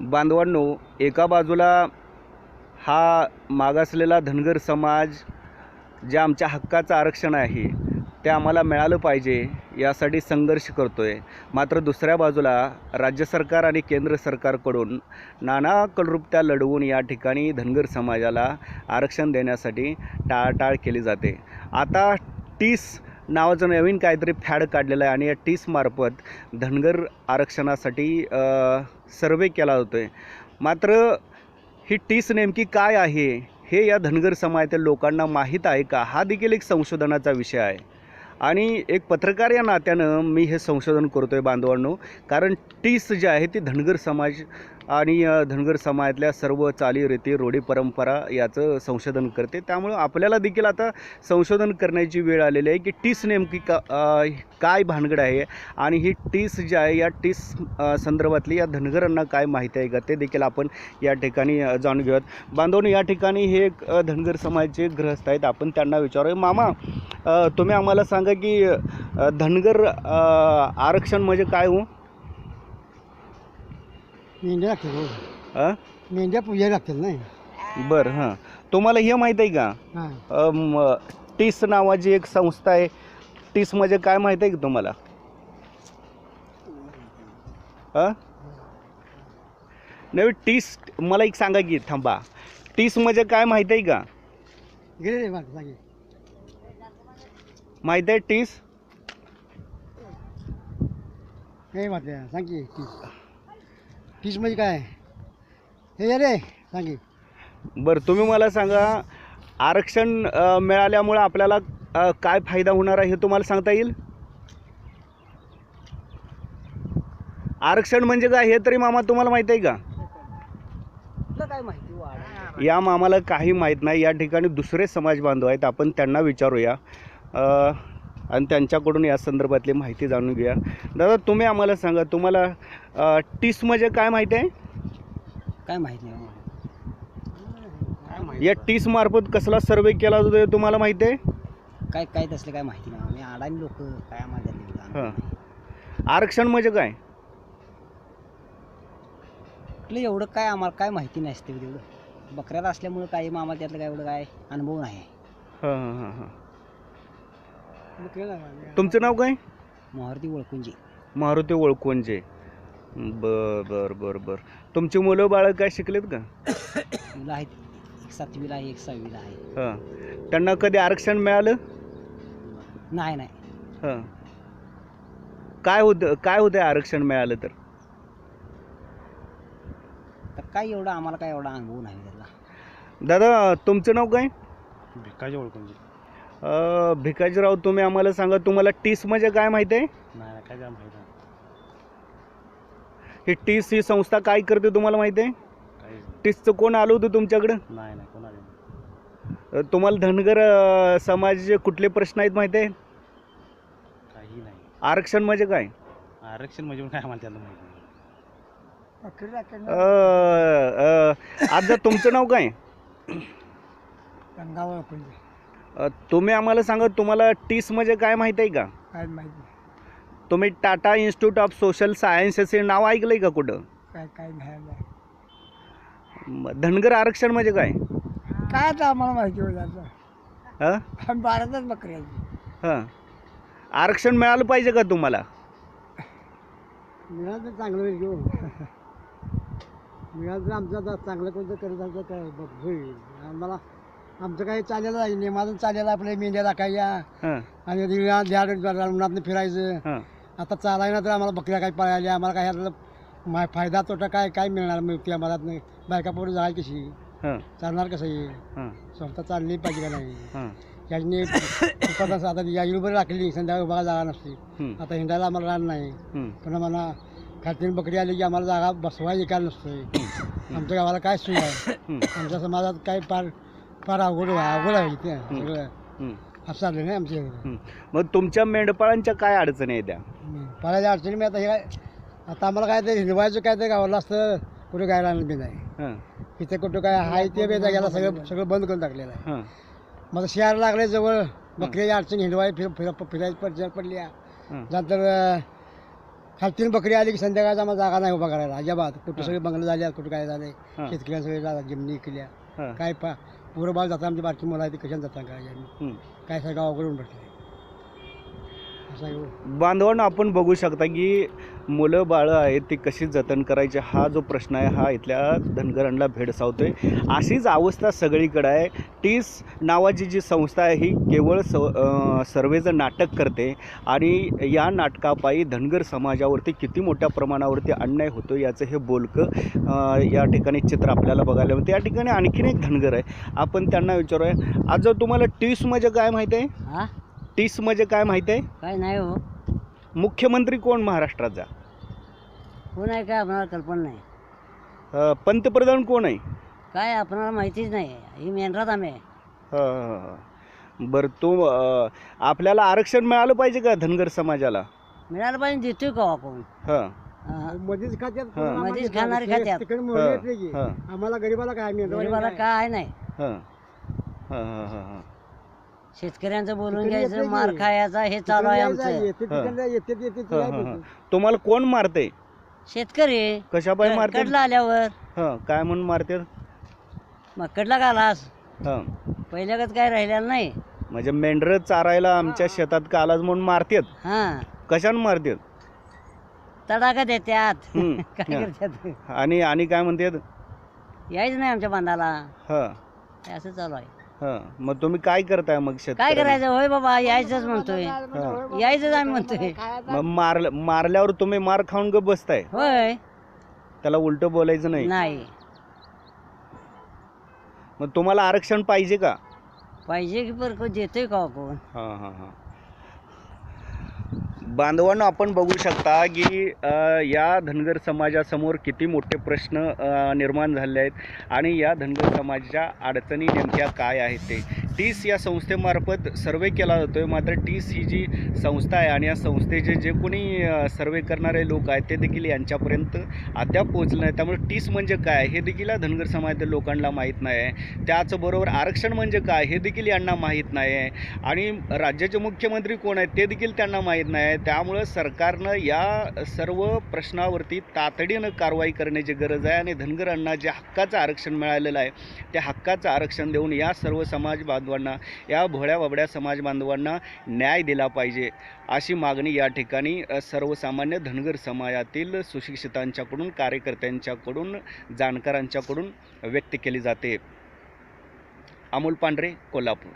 बांधवांनो एका बाजूला हा मागासलेला धनगर समाज जे आमच्या हक्काचं आरक्षण आहे ते आम्हाला मिळालं पाहिजे यासाठी संघर्ष करतो आहे मात्र दुसऱ्या बाजूला राज्य सरकार आणि केंद्र सरकारकडून नाना कलरुपत्या लढवून या ठिकाणी धनगर समाजाला आरक्षण देण्यासाठी टाळाटाळ केली जाते. आता तीस नावाचं नवीन काहीतरी फॅड काढलेलं आहे आणि या टीसमार्फत धनगर आरक्षणासाठी सर्वे केला जातो आहे मात्र ही टीस नेमकी काय आहे हे या धनगर समाजातील लोकांना माहीत आहे का? हा देखील एक संशोधनाचा विषय आहे. आणि एक पत्रकार या नात्यानं मी हे संशोधन करतो आहे बांधवांनो. कारण टीस जे आहे ती धनगर समाज आणि धनगर समाजातल्या सर्व चालीरीती रूढी परंपरा याचं संशोधन करते. त्यामुळं आपल्याला देखील आता संशोधन करण्याची वेळ आलेली आहे की टीस नेमकी का काय भानगड आहे आणि ही टीस जी आहे या टीस संदर्भातली या धनगरांना काय माहिती आहे का ते देखील आपण या ठिकाणी जाणून घेऊयात. बांधवून या ठिकाणी हे एक धनगर समाजाचे ग्रहस्थ आहेत. आपण त्यांना विचारूया. मामा तुम्ही आम्हाला सांगा की अ, धनगर आरक्षण म्हणजे काय हो? मेंढ्या लागतात हो. अ? मेंढ्या पूजा लागतात नाही. बरं हां. तुम्हाला हे माहीत आहे का? हां. टीस नावाची एक संस्था आहे. टीस म्हणजे काय माहीत आहे का तुम्हाला? अ? नाही टीस मला एक सांगा की थांबा. टीस म्हणजे काय माहीत आहे का? गेले रे सांगे माहीत आहे टीस हे सांग की म्हणजे काय? हे ये रे सांगे बरं तुम्ही मला सांगा आरक्षण अ, मिळाल्यामुळे आपल्याला अ, काय फायदा होणार आहे हे तुम्हाला सांगता येईल? आरक्षण म्हणजे काय हे तरी मामा तुम्हाला माहीत आहे का? तुला काय माहिती वाढ. या मामाला काही माहीत नाही या ठिकाणी दुसरे समाज बांधव आहेत आपण त्यांना विचारूया. आणि त्यांच्याकडून या संदर्भातली माहिती जाणून घेऊया. दादा तुम्ही आम्हाला सांगा तुम्हाला टीस म्हणजे काय माहिती आहे? काय माहिती नाही. काय या टीस मार्फत कसला सर्वे केला जातो तुम्हाला माहिती आहे? काय काय तसलं काय माहिती नाही. आम्ही अडाणी लोक काय आम्हाला हां. आरक्षण म्हणजे काय? आपलं एवढं काय आम्हाला काय माहिती नसते तेवढं. बकऱ्यात असल्यामुळं काही मग आम्हाला त्यातलं काय एवढं काय अनुभव नाही. हां हां हां. तुमचं नाव काय? मारुती ओळखूनची मारुती ओळखूनचे बर बर बर बर. तुमची मुलं बाळं काय शिकलेत का? मुलं आहेत. एक सातवीला आहे एक सहावीला आहे. हां. त्यांना कधी आरक्षण मिळालं? नाही नाही. हां. काय होतं काय होतं आरक्षण मिळालं तर? तर काय एवढं आम्हाला काय एवढा अनुभव नाही त्यातला. दादा तुमचं नाव काय? भिकाजी ओळखूनची अं, भिकाजीराव तुम्ही आम्हाला सांगा तुम्हाला टीस म्हणजे काय माहिती आहे? नाही काय काय माहिती ही टीस ही संस्था काय करते तुम्हाला माहिती आहे? काही टीसचं कोण आलं होतं तुमच्याकडं? नाही नाही कोणाला अं, तुम्हाला धनगर अं, समाजाचे कुठले प्रश्न आहेत माहिती आहे? काही नाही. आरक्षण म्हणजे काय? आरक्षण म्हणजे पण काय आम्हाला त्याला माहिती अं, अं, आता तुमचं नाव काय? गंगावा ओळखूनची अं, तुम्ही आम्हाला सांगा तुम्हाला टीस म्हणजे काय माहिती आहे का? काय माहिती तुम्ही Tata Institute of Social Sciences हे नाव ऐकलं आहे का कुठं? काय काय म- धनगर आरक्षण म्हणजे काय? काय तर आम्हाला माहिती होतं हां? आम्ही बारातच बकऱ्या हां. आरक्षण मिळालं पाहिजे का तुम्हाला? मिळालं तर चांगलं होईल घेऊ मिळालं तर आमचं आता चांगलं कोणतं करत असलं काय बघ होईल. आम्हाला आमचं काही चालेलं आहे नेमाजून चालेलं आपल्या मेंढ्या टाकायच्या हां. आणि झाड उन्हातनं फिरायचं. हां. आता चालायला तर आम्हाला बकऱ्या काही पळायल्या आम्हाला काय ह्यातलं मा फायदा तोटा काय काय मिळणार मिळते आम्हाला? नाही बायका पोरं जाय कशी? हां. चालणार कसं येईल हां. स्वतः चालली पाहिजे का नाही? हां. उत्पादन आता या युबर राखली संध्याकाळी बघा जागा नसते. हं, आता हिंडायला आम्हाला रान नाही. हं, पण आम्हाला खातीन बकरी आली की आम्हाला जागा बसवायची काय नसतोय. आमच्या गावाला काय सोय आहे? हं, आमच्या समाजात काय फार फार अवघड अवघड आहे इथे सगळं. हं, असं चाललं नाही आमच्या इकडं. हं. मग तुमच्या मेंढपाळांच्या काय अडचणी आहेत त्या. पाण्याच्या अडचणी मी आता हे काय आता आम्हाला काय ते हिरवायचं काय ते गावाला असतं कुठे काय राहणं बी नाही. हां. इथे कुठं काय हाय ते बी जाग्याला सगळं सगळं बंद करून टाकलेलं आहे. हां. आता शहर लागले जवळ बकऱ्याची अडचण हिरवाय फिर फिर फिरायची पड पडली आहे. हां. नंतर अं, खालतीन बकरी आली की संध्याकाळचा आम्हाला जागा नाही उभा करायला. अजिबात. कुठं. सगळे बंगले झाले कुठं काय झाले हां. शेतकऱ्यांना सगळे जागा जमिनी केल्या हां. काय पा पुरं बाळ जातात आमची बारकी मुलं आहे ती कशाने जातात काय. काय सगळं गावाकडून बसले असं आहे हो. बांधवांना आपण बघू शकता की मुलं बाळं आहेत ती कशी जतन करायची हा जो प्रश्न आहे हा इथल्या धनगरांना भेडसावतो आहे अशीच अवस्था सगळीकडे आहे. टीस नावाची जी संस्था आहे ही केवळ स सर्वेचं नाटक करते आणि या नाटकापायी धनगर समाजावरती किती मोठ्या प्रमाणावरती अन्याय होतो याचं हे बोलकं या ठिकाणी चित्र आपल्याला बघायला मिळतं. या ठिकाणी आणखीन एक धनगर आहे. आपण त्यांना विचारूया. आज जर तुम्हाला टीस म्हणजे काय माहिती आहे? टीस म्हणजे काय माहिती आहे? काय नाही हो. मुख्यमंत्री कोण महाराष्ट्राचा कोण आहे काय आपल्याला कल्पना नाही. अ, पंतप्रधान कोण आहे? काय आपल्याला माहितीच नाही. ही मेंढरात आम्ही. अ, बरं तो अ, आपल्याला आरक्षण मिळालं पाहिजे का धनगर समाजाला? मिळालं पाहिजे देतोय का आपण? हां. मध्येच खात्यात हां. मध्येच खाणारे खात्यात. हां हां. आम्हाला गरीबाला काय गरीबाला काय नाही. हां. हां हां हां हां. शेतकऱ्यांचं बोलून घ्यायचं मार खायचा हे चालू आहे आमचं. तुम्हाला कोण मारते शेतकरी. कशापायी मारते कडला आल्यावर. हां काय म्हणून मारते मग कडला घालास. हां. पहिल्यागत काय राहिलेलं नाही. म्हणजे मेंढरं चारायला आमच्या शेतात कालाच म्हणून मारतात. हा. कशानं मारतात? तडाखा देत्यात. हं, काय हां. करतात आणि आणि काय म्हणतात? यायचं नाही आमच्या बांधाला. हां हे. असं चालू आहे. हां मग तुम्ही काय करताय मग काय शेतकऱ्यांना? करायचं? होय बाबा यायचंच म्हणतोय. हां. यायचंच आम्ही म्हणतोय. मग मार मारल्यावर तुम्ही मार खाऊन ग बसताय? होय. त्याला उलट बोलायचं नाही? नाही. मग तुम्हाला आरक्षण पाहिजे का? पाहिजे की बरं देतोय का आपण हां हां हां. बांधवांनो आपण बघू शकता की या धनगर समाजासमोर किती मोठे प्रश्न निर्माण झाले आहेत आणि या धनगर समाजाच्या अडचणी नेमक्या काय आहेत ते. टीस या संस्थेमार्फत सर्वे केला जातो आहे मात्र टीस ही जी संस्था आहे आणि या संस्थेचे जे कोणी सर्वे करणारे लोक आहेत ते देखील यांच्यापर्यंत अद्याप पोहोचले नाही त्यामुळे टीस म्हणजे काय? हे देखील या धनगर समाजातील लोकांना माहीत नाही. आहे त्याचबरोबर आरक्षण म्हणजे काय? हे देखील यांना माहीत नाही. आहे आणि राज्याचे मुख्यमंत्री कोण आहेत ते देखील त्यांना माहीत नाही. आहे त्यामुळं सरकारनं या सर्व प्रश्नावरती तातडीनं कारवाई करण्याची गरज आहे आणि धनगरांना जे हक्काचं आरक्षण मिळालेलं आहे त्या हक्काचं आरक्षण देऊन या सर्व समाज बांधवांना या भोळ्या बाबड्या समाज बांधवांना न्याय दिला पाहिजे अशी मागणी या ठिकाणी सर्वसामान्य धनगर समाजातील सुशिक्षितांच्याकडून कार्यकर्त्यांच्याकडून जाणकारांच्याकडून व्यक्त केली जाते. अमोल पांढरे कोल्हापूर.